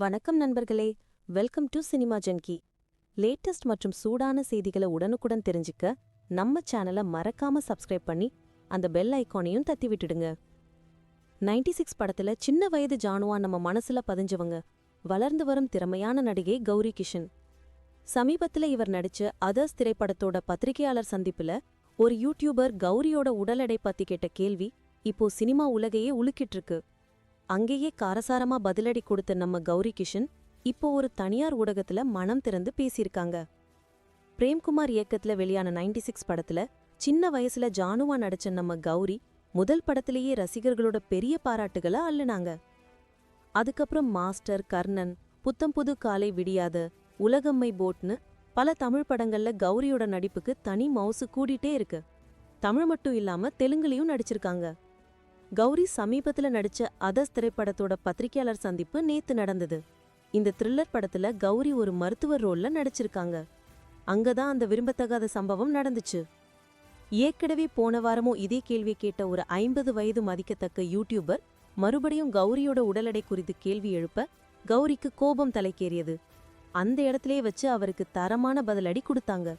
வணக்கம் நண்பர்களே. Welcome to cinema junkie. Latest மற்றும் சூடான செய்திகளை உடனுக்குடன் தெரிஞ்சுக்க நம்ம சேனலை மறக்காம சப்ஸ்கிரைப் பண்ணி அந்த பெல் ஐக்கானையும் தத்தி விட்டுடுங்க 96 சிக்ஸ் படத்துல சின்ன வயது ஜானுவா நம்ம மனசுல பதிஞ்சவங்க. வளர்ந்து வரும் திறமையான நடிகை கௌரி கிஷன். சமீபத்துல இவர் நடிச்ச அதர்ஸ் திரைப்படத்தோட பத்திரிகையாளர் சந்திப்புல ஒரு யூடியூபர் கௌரியோட உடல் எடை பத்தி கேட்ட கேள்வி இப்போ சினிமா உலகையே உலுக்கிட்டு இருக்கு. அங்கேயே காரசாரமா பதிலடி கொடுத்த நம்ம கௌரி கிஷன் இப்போ ஒரு தனியார் ஊடகத்துல மனம் திறந்து பேசியிருக்காங்க. பிரேம்குமார் இயக்கத்துல வெளியான 96 சிக்ஸ் படத்துல சின்ன வயசுல ஜானுவா நடிச்ச நம்ம கௌரி முதல் படத்திலேயே ரசிகர்களோட பெரிய பாராட்டுகளை அள்ளுனாங்க. அதுக்கப்புறம் மாஸ்டர் கர்ணன் புத்தம் புது காலை விடியாத உலகம்மை போட்னு பல தமிழ் படங்கள்ல கௌரியோட நடிப்புக்கு தனி மவுசு கூடிட்டே இருக்கு. தமிழ் மட்டும் இல்லாம தெலுங்குலயும் நடிச்சிருக்காங்க. கௌரி சமீபத்துல நடிச்ச அதர்ஸ் திரைப்படத்தோட பத்திரிகையாளர் சந்திப்பு நேத்து நடந்தது. இந்த த்ரில்லர் படத்துல கௌரி ஒரு மருத்துவர் ரோல்ல நடிச்சிருக்காங்க. அங்கதான் அந்த விரும்பத்தகாத சம்பவம் நடந்துச்சு. ஏற்கனவே போன வாரமும் இதே கேள்வி கேட்ட ஒரு ஐம்பது வயது மதிக்கத்தக்க யூடியூபர் மறுபடியும் கௌரியோட உடல் எடை குறித்து கேள்வி எழுப்ப கௌரிக்கு கோபம் தலைக்கேறியது. அந்த இடத்திலே வச்சு அவருக்கு தரமான பதிலடி கொடுத்தாங்க.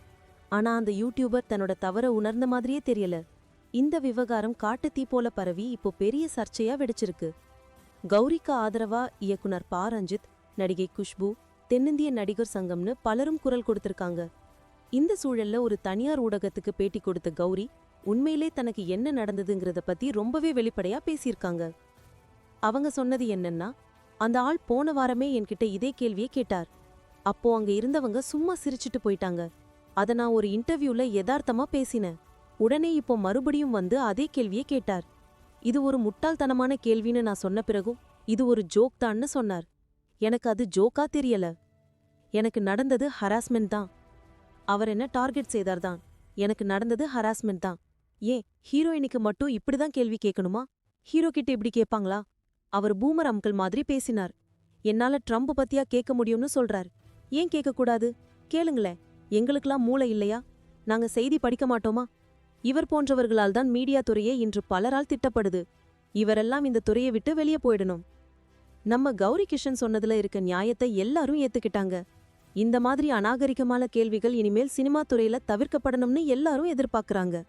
ஆனா அந்த யூடியூபர் தன்னோட தவற உணர்ந்த மாதிரியே தெரியல. இந்த விவகாரம் காட்டுத்தீ போல பரவி இப்போ பெரிய சர்ச்சையா வெடிச்சிருக்கு. கௌரிக்கு ஆதரவா இயக்குனர் பா. ரஞ்சித் நடிகை குஷ்பு தென்னிந்திய நடிகர் சங்கம்னு பலரும் குரல் கொடுத்திருக்காங்க. இந்த சூழல்ல ஒரு தனியார் ஊடகத்துக்கு பேட்டி கொடுத்த கௌரி உண்மையிலே தனக்கு என்ன நடந்ததுங்கிறத பத்தி ரொம்பவே வெளிப்படையா பேசியிருக்காங்க. அவங்க சொன்னது என்னன்னா அந்த ஆள் போன வாரமே என்கிட்ட இதே கேள்வியை கேட்டார். அப்போ அங்க இருந்தவங்க சும்மா சிரிச்சிட்டு போயிட்டாங்க. அத நான் ஒரு இன்டர்வியூல யதார்த்தமா பேசினேன். உடனே இப்போ மறுபடியும் வந்து அதே கேள்வியை கேட்டார். இது ஒரு முட்டாள்தனமான கேள்வின்னு நான் சொன்ன பிறகும் இது ஒரு ஜோக் தான்னு சொன்னார். எனக்கு அது ஜோக்கா தெரியல. எனக்கு நடந்தது ஹராஸ்மெண்ட் தான். அவர் என்ன டார்கெட் செய்தார் தான். எனக்கு நடந்தது ஹராஸ்மெண்ட் தான். ஏன் ஹீரோயினுக்கு மட்டும் இப்படிதான் கேள்வி கேட்கணுமா? ஹீரோ கிட்ட இப்படி கேட்பாங்களா? அவர் பூமர் அம்கள் மாதிரி பேசினார். என்னால ட்ரம்ப் பத்தியா கேட்க முடியும்னு சொல்றார். ஏன் கேட்கக்கூடாது? கேளுங்களேன் எங்களுக்கெல்லாம் மூளை இல்லையா? நாங்க செய்தி படிக்க மாட்டோமா? இவர் போன்றவர்களால் தான் மீடியா துறையே இன்று பலரால் திட்டப்படுது. இவரெல்லாம் இந்த துறையை விட்டு வெளியே போயிடணும். நம்ம கௌரி கிஷன் சொன்னதுல இருக்க நியாயத்தை எல்லாரும் ஏத்துக்கிட்டாங்க. இந்த மாதிரி அநாகரிகமான கேள்விகள் இனிமேல் சினிமா துறையில தவிர்க்கப்படணும்னு எல்லாரும் எதிர்பார்க்கறாங்க.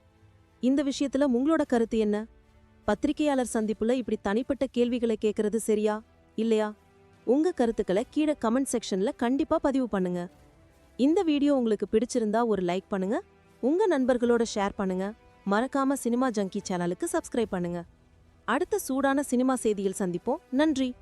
இந்த விஷயத்துல உங்களோட கருத்து என்ன? பத்திரிகையாளர் சந்திப்புல இப்படி தனிப்பட்ட கேள்விகளை கேட்கறது சரியா? இல்லையா? உங்க கருத்துக்களை கீழே கமெண்ட் செக்ஷன்ல கண்டிப்பா பதிவு பண்ணுங்க. இந்த வீடியோ உங்களுக்கு பிடிச்சிருந்தா ஒரு லைக் பண்ணுங்க. உங்க நண்பர்களோட ஷேர் பண்ணுங்க. மறக்காம சினிமா ஜங்கி சேனலுக்கு சப்ஸ்கிரைப் பண்ணுங்க. அடுத்த சூடான சினிமா செய்தியில் சந்திப்போம். நன்றி.